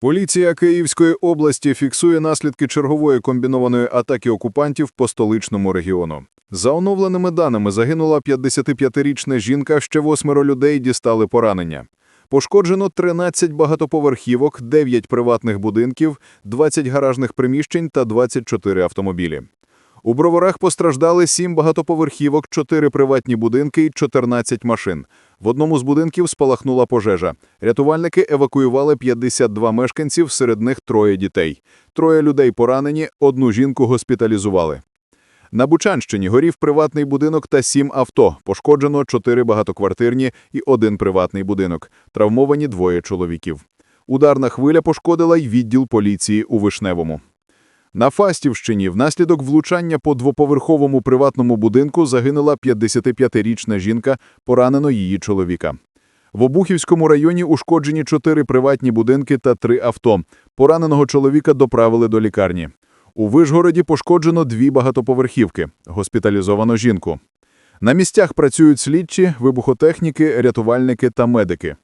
Поліція Київської області фіксує наслідки чергової комбінованої атаки окупантів по столичному регіону. За оновленими даними загинула 55-річна жінка, ще восьмеро людей дістали поранення. Пошкоджено 13 багатоповерхівок, 9 приватних будинків, 20 гаражних приміщень та 24 автомобілі. У Броварах постраждали 7 багатоповерхівок, 4 приватні будинки і 14 машин. В одному з будинків спалахнула пожежа. Рятувальники евакуювали 52 мешканців, серед них троє дітей. Троє людей поранені, одну жінку госпіталізували. На Бучанщині горів приватний будинок та сім авто. Пошкоджено чотири багатоквартирні і один приватний будинок. Травмовані двоє чоловіків. Ударна хвиля пошкодила й відділ поліції у Вишневому. На Фастівщині внаслідок влучання по двоповерховому приватному будинку загинула 55-річна жінка, поранено її чоловіка. В Обухівському районі ушкоджені чотири приватні будинки та три авто. Пораненого чоловіка доправили до лікарні. У Вишгороді пошкоджено дві багатоповерхівки. Госпіталізовано жінку. На місцях працюють слідчі, вибухотехніки, рятувальники та медики.